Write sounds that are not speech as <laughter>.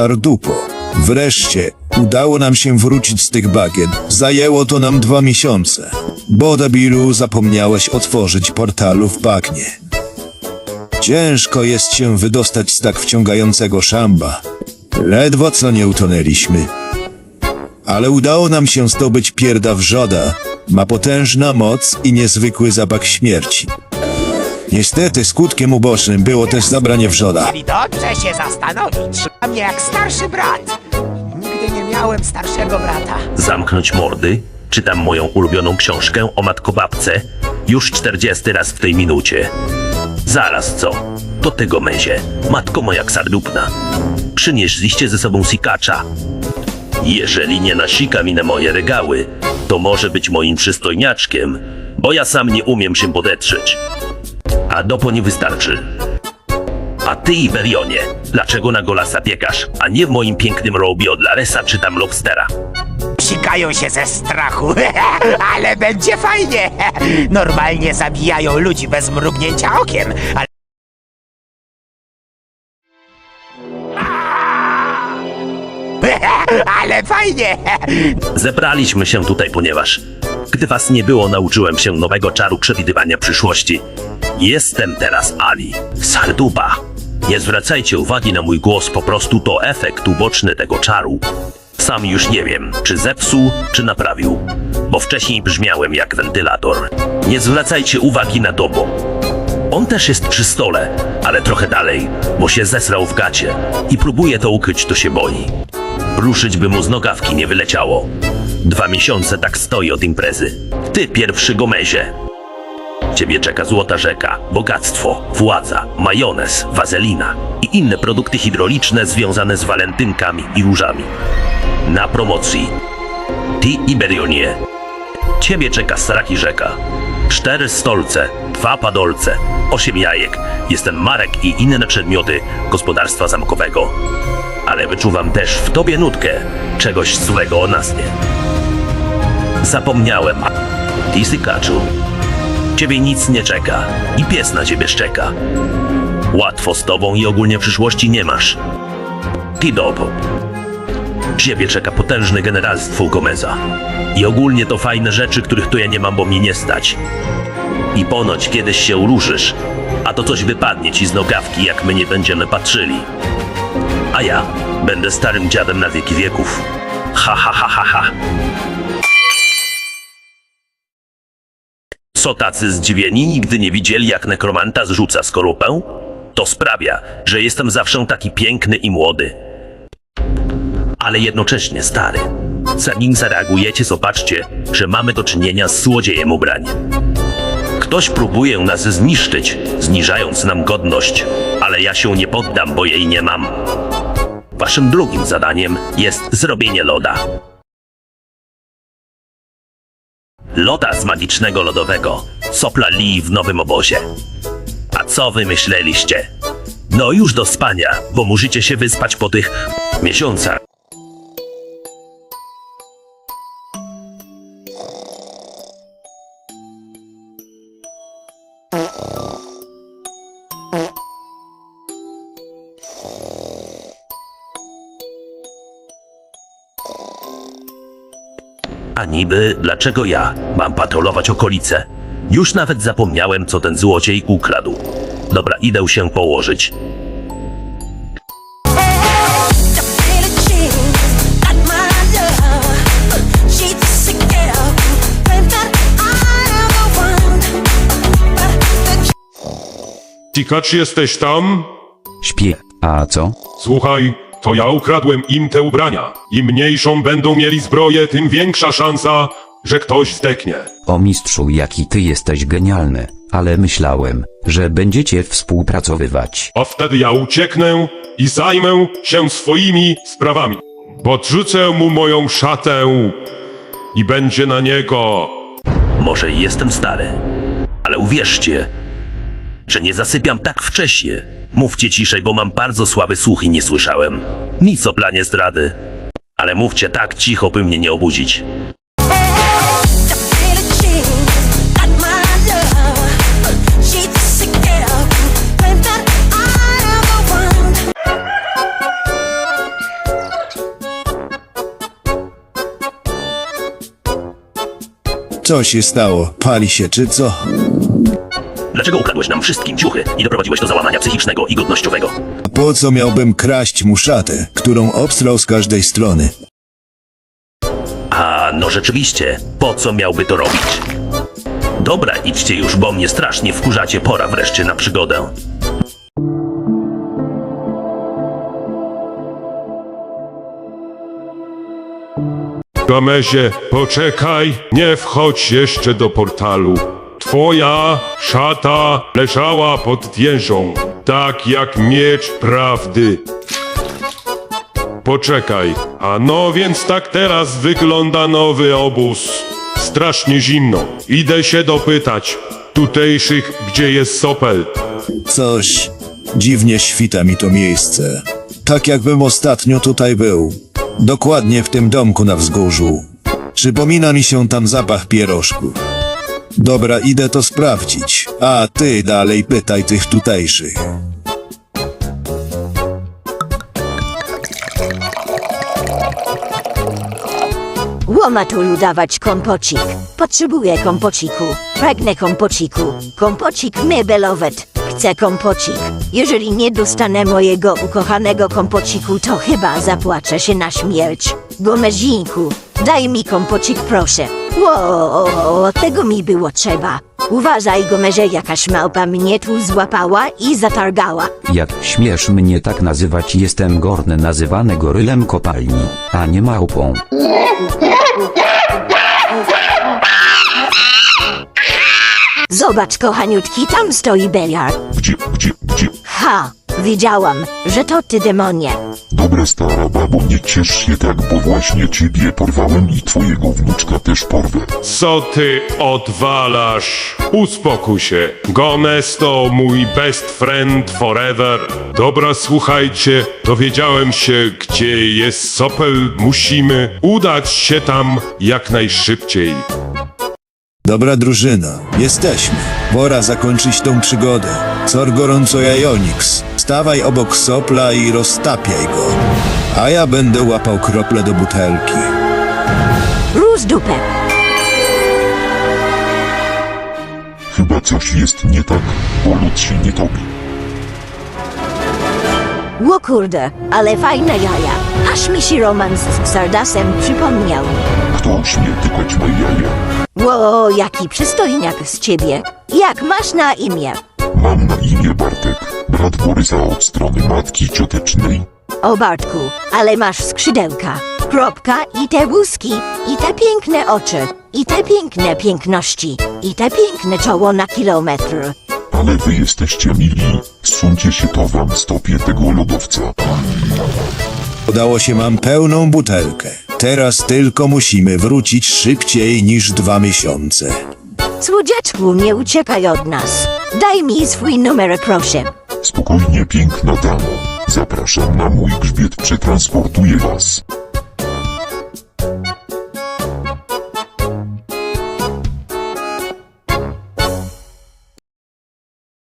Sardupo. Wreszcie udało nam się wrócić z tych bagien. Zajęło to nam dwa miesiące. Bodabiru zapomniałeś otworzyć portalu w bagnie. Ciężko jest się wydostać z tak wciągającego szamba. Ledwo co nie utonęliśmy. Ale udało nam się zdobyć pierda wrzoda. Ma potężna moc i niezwykły zapach śmierci. Niestety skutkiem ubocznym było też zabranie wrzoda. Czyli dobrze się zastanowić. A mnie jak starszy brat. Nigdy nie miałem starszego brata. Zamknąć mordy? Czytam moją ulubioną książkę o matkobabce już czterdziesty raz w tej minucie. Zaraz co? To tego męzie. Matko moja ksardupna. Przynieśliście ze sobą sikacza. Jeżeli nie nasika mi na moje regały, to może być moim przystojniaczkiem, bo ja sam nie umiem się podetrzeć. A dopo nie wystarczy. A ty, Iberionie, dlaczego na golasa biegasz, a nie w moim pięknym robie od Laresa czy tam lobstera? Psikają się ze strachu, <laughs> ale będzie fajnie. Normalnie zabijają ludzi bez mrugnięcia okiem, ale... <laughs> Ale fajnie! Zebraliśmy się tutaj, ponieważ gdy was nie było, nauczyłem się nowego czaru przewidywania przyszłości. Jestem teraz Ali, Sarduba. Nie zwracajcie uwagi na mój głos, po prostu to efekt uboczny tego czaru. Sam już nie wiem, czy zepsuł, czy naprawił, bo wcześniej brzmiałem jak wentylator. Nie zwracajcie uwagi na Dobo. On też jest przy stole, ale trochę dalej, bo się zesrał w gacie i próbuje to ukryć, to się boi. Ruszyć by mu z nogawki nie wyleciało. Dwa miesiące tak stoi od imprezy. Ty pierwszy gomezie. Ciebie czeka złota rzeka, bogactwo, władza, majonez, wazelina i inne produkty hydrauliczne związane z walentynkami i różami. Na promocji. Ty Iberionie. Ciebie czeka Saraki rzeka. Cztery stolce, dwa padolce, osiem jajek, jest ten marek i inne przedmioty gospodarstwa zamkowego. Ale wyczuwam też w tobie nutkę czegoś złego o nas nie. Zapomniałem. Ty sykaczu. Ciebie nic nie czeka i pies na ciebie szczeka. Łatwo z tobą i ogólnie przyszłości nie masz. Ty dobo. Ciebie czeka potężne generalstwo Gomeza. I ogólnie to fajne rzeczy, których tu ja nie mam, bo mnie nie stać. I ponoć kiedyś się uruszysz, a to coś wypadnie ci z nogawki, jak my nie będziemy patrzyli. A ja będę starym dziadem na wieki wieków. Ha ha ha ha ha. Co tacy zdziwieni nigdy nie widzieli, jak nekromanta zrzuca skorupę? To sprawia, że jestem zawsze taki piękny i młody. Ale jednocześnie stary. Zanim zareagujecie, zobaczcie, że mamy do czynienia z złodziejem ubrań. Ktoś próbuje nas zniszczyć, zniżając nam godność, ale ja się nie poddam, bo jej nie mam. Waszym drugim zadaniem jest zrobienie loda. Loda z magicznego lodowego sopla Lee w nowym obozie. A co wy myśleliście? No już do spania, bo musicie się wyspać po tych miesiącach. A niby dlaczego ja mam patrolować okolice? Już nawet zapomniałem, co ten złodziej ukradł. Dobra, idę się położyć. Tikacz, jesteś tam? Śpię. A co? Słuchaj, to ja ukradłem im te ubrania. Im mniejszą będą mieli zbroję, tym większa szansa, że ktoś zdeknie. O mistrzu jaki ty jesteś genialny, ale myślałem, że będziecie współpracowywać. A wtedy ja ucieknę i zajmę się swoimi sprawami. Podrzucę mu moją szatę i będzie na niego. Może i jestem stary, ale uwierzcie, że nie zasypiam tak wcześnie. Mówcie ciszej, bo mam bardzo słaby słuch i nie słyszałem. Nic o planie zdrady. Ale mówcie tak cicho, by mnie nie obudzić. Co się stało? Pali się czy co? Dlaczego ukradłeś nam wszystkim ciuchy i doprowadziłeś do załamania psychicznego i godnościowego? A po co miałbym kraść mu szatę, którą obstrał z każdej strony? A no rzeczywiście, po co miałby to robić? Dobra, idźcie już, bo mnie strasznie wkurzacie, pora wreszcie na przygodę. Gamezie, poczekaj, nie wchodź jeszcze do portalu. Twoja szata leżała pod wieżą, tak jak miecz prawdy. Poczekaj, a no więc tak teraz wygląda nowy obóz. Strasznie zimno. Idę się dopytać tutejszych, gdzie jest Sopel. Coś dziwnie świta mi to miejsce. Tak jakbym ostatnio tutaj był. Dokładnie w tym domku na wzgórzu. Przypomina mi się tam zapach pierożków. Dobra, idę to sprawdzić. A ty dalej pytaj tych tutejszych. Łomatu dawać kompocik. Potrzebuję kompociku. Pragnę kompociku. Kompocik mebelowet. Chcę kompocik. Jeżeli nie dostanę mojego ukochanego kompociku, to chyba zapłaczę się na śmierć. Gomezinku, daj mi kompocik proszę. Ło, tego mi było trzeba. Uważaj, Gomerze, jakaś małpa mnie tu złapała i zatargała. Jak śmiesz mnie tak nazywać jestem Gorn nazywany gorylem kopalni, a nie małpą. Zobacz, kochaniutki, tam stoi Beliar. Ha, wiedziałam, że to ty demonie. Dobra stara babo, nie ciesz się tak, bo właśnie ciebie porwałem i twojego wnuczka też porwę. Co ty odwalasz? Uspokój się. Gomez to mój best friend forever. Dobra, słuchajcie, dowiedziałem się, gdzie jest Sopel. Musimy udać się tam jak najszybciej. Dobra drużyna, jesteśmy. Pora zakończyć tą przygodę. Cor gorąco Jajonix. Stawaj obok sopla i roztapiaj go. A ja będę łapał krople do butelki. Róz dupę. Chyba coś jest nie tak, bo lud się nie topi. Ło kurde, ale fajne jaja. Aż mi się romans z Sardasem przypomniał. Kto śmie tykać jaja? Ło, jaki przystojniak z ciebie. Jak masz na imię? Mam na imię Bartek, brat Borysa od strony matki ciotecznej. O Bartku, ale masz skrzydełka. Kropka i te wózki, i te piękne oczy, i te piękne piękności, i te piękne czoło na kilometr. Ale wy jesteście mili, zsuńcie się to wam stopię tego lodowca. Udało się mam pełną butelkę. Teraz tylko musimy wrócić szybciej niż dwa miesiące. Słodziaczku, nie uciekaj od nas. Daj mi swój numer, proszę. Spokojnie piękna damo, zapraszam na mój grzbiet, przetransportuję was.